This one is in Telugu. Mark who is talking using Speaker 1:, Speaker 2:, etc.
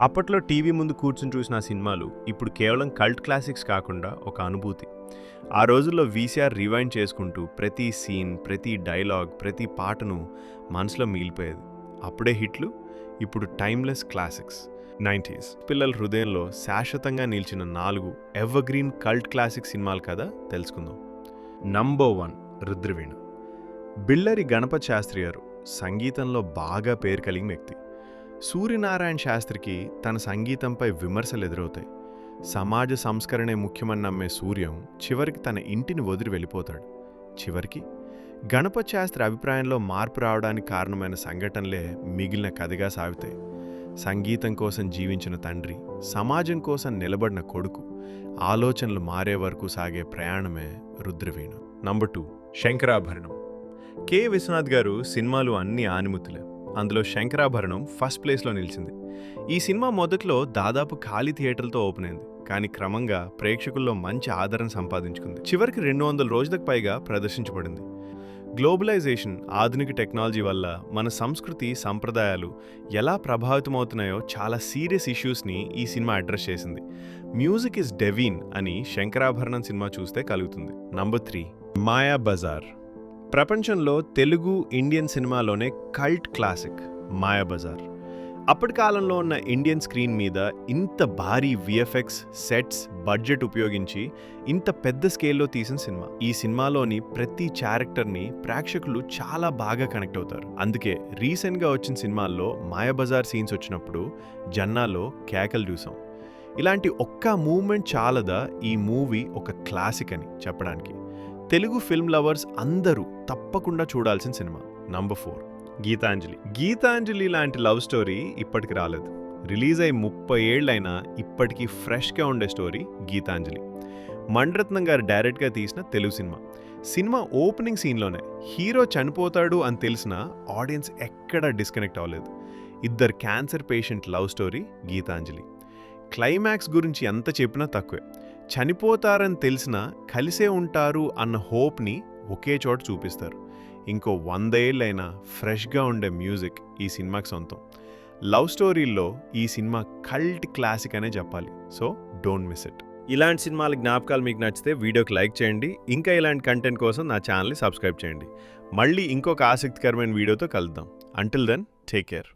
Speaker 1: అప్పట్లో టీవీ ముందు కూర్చుని చూసిన ఆ సినిమాలు ఇప్పుడు కేవలం కల్ట్ క్లాసిక్స్ కాకుండా ఒక అనుభూతి. ఆ రోజుల్లో వీసీఆర్ రివైండ్ చేసుకుంటూ ప్రతి సీన్ ప్రతి డైలాగ్ ప్రతి పాటను మనసులో మిగిలిపోయేది. అప్పుడే హిట్లు ఇప్పుడు టైమ్లెస్ క్లాసిక్స్. నైంటీస్. పిల్లల హృదయంలో శాశ్వతంగా నిలిచిన నాలుగు ఎవర్గ్రీన్ కల్ట్ క్లాసిక్ సినిమాలు కదా తెలుసుకుందాం. Number one Rudraveena. బిళ్ళరి Ganapa Sastry గారు సంగీతంలో బాగా పేరు కలిగిన వ్యక్తి. సూర్యనారాయణ శాస్త్రికి తన సంగీతంపై విమర్శలు ఎదురవుతాయి. సమాజ సంస్కరణే ముఖ్యమని నమ్మే సూర్యం చివరికి తన ఇంటిని వదిలి వెళ్ళిపోతాడు. చివరికి గణపతి శాస్త్రి అభిప్రాయంలో మార్పు రావడానికి కారణమైన సంఘటనలే మిగిలిన కథగా సాగుతాయి. సంగీతం కోసం జీవించిన తండ్రి సమాజం కోసం నిలబడిన కొడుకు ఆలోచనలు మారే వరకు సాగే ప్రయాణమే Rudraveena. Number two Sankarabharanam. K. Viswanath గారు సినిమాలు అన్ని ఆనిముతులే అందులో శంకరాభరణం ఫస్ట్ ప్లేస్లో నిలిచింది. ఈ సినిమా మొదట్లో దాదాపు ఖాళీ థియేటర్లతో ఓపెన్ అయింది. కానీ క్రమంగా ప్రేక్షకుల్లో మంచి ఆదరణ సంపాదించుకుంది. చివరికి రెండు వందల రోజులకు పైగా ప్రదర్శించబడింది. గ్లోబలైజేషన్ ఆధునిక టెక్నాలజీ వల్ల మన సంస్కృతి సంప్రదాయాలు ఎలా ప్రభావితమవుతున్నాయో చాలా సీరియస్ ఇష్యూస్ని ఈ సినిమా అడ్రస్ చేసింది. మ్యూజిక్ ఇస్ డెవీన్ అని శంకరాభరణం సినిమా చూస్తే కలుగుతుంది. Number three Maya Bazar. ప్రపంచంలో తెలుగు ఇండియన్ సినిమాలోనే కల్ట్ క్లాసిక్ మాయాబజార్. అప్పటి కాలంలో ఉన్న ఇండియన్ స్క్రీన్ మీద ఇంత భారీ విఎఫ్ఎక్స్ సెట్స్ బడ్జెట్ ఉపయోగించి ఇంత పెద్ద స్కేల్లో తీసిన సినిమా. ఈ సినిమాలోని ప్రతి క్యారెక్టర్ని ప్రేక్షకులు చాలా బాగా కనెక్ట్ అవుతారు. అందుకే రీసెంట్గా వచ్చిన సినిమాల్లో మాయాబజార్ సీన్స్ వచ్చినప్పుడు జన్నాలో కేకలు చూసాం. ఇలాంటి ఒక్క మూమెంట్ చాలదా ఈ మూవీ ఒక క్లాసిక్ అని చెప్పడానికి. తెలుగు ఫిల్మ్ లవర్స్ అందరూ తప్పకుండా చూడాల్సిన cinema number four Geethanjali. Geethanjali లాంటి లవ్ స్టోరీ ఇప్పటికి రాలేదు. రిలీజ్ అయి ముప్పై ఏళ్ళైనా ఇప్పటికీ ఫ్రెష్గా ఉండే స్టోరీ గీతాంజలి. మండరత్నం గారు డైరెక్ట్గా తీసిన తెలుగు సినిమా. సినిమా ఓపెనింగ్ సీన్లోనే హీరో చనిపోతాడు అని తెలిసిన ఆడియన్స్ ఎక్కడా డిస్కనెక్ట్ అవ్వలేదు. ఇద్దరు cancer patient love story Geethanjali. Climax గురించి ఎంత చెప్పినా తక్కువే. చనిపోతారని తెలిసినా కలిసే ఉంటారు అన్న హోప్ని ఒకే చోట చూపిస్తారు. ఇంకో వంద ఏళ్ళైనా ఫ్రెష్గా ఉండే మ్యూజిక్ ఈ సినిమాకి సొంతం. లవ్ స్టోరీల్లో ఈ సినిమా కల్ట్ క్లాసిక్ అనే చెప్పాలి. So don't miss it. ఇలాంటి సినిమాల జ్ఞాపకాలు మీకు నచ్చితే వీడియోకి లైక్ చేయండి. ఇంకా ఇలాంటి కంటెంట్ కోసం నా ఛానల్ని సబ్స్క్రైబ్ చేయండి. మళ్ళీ ఇంకొక ఆసక్తికరమైన వీడియోతో కలుద్దాం. Until then take care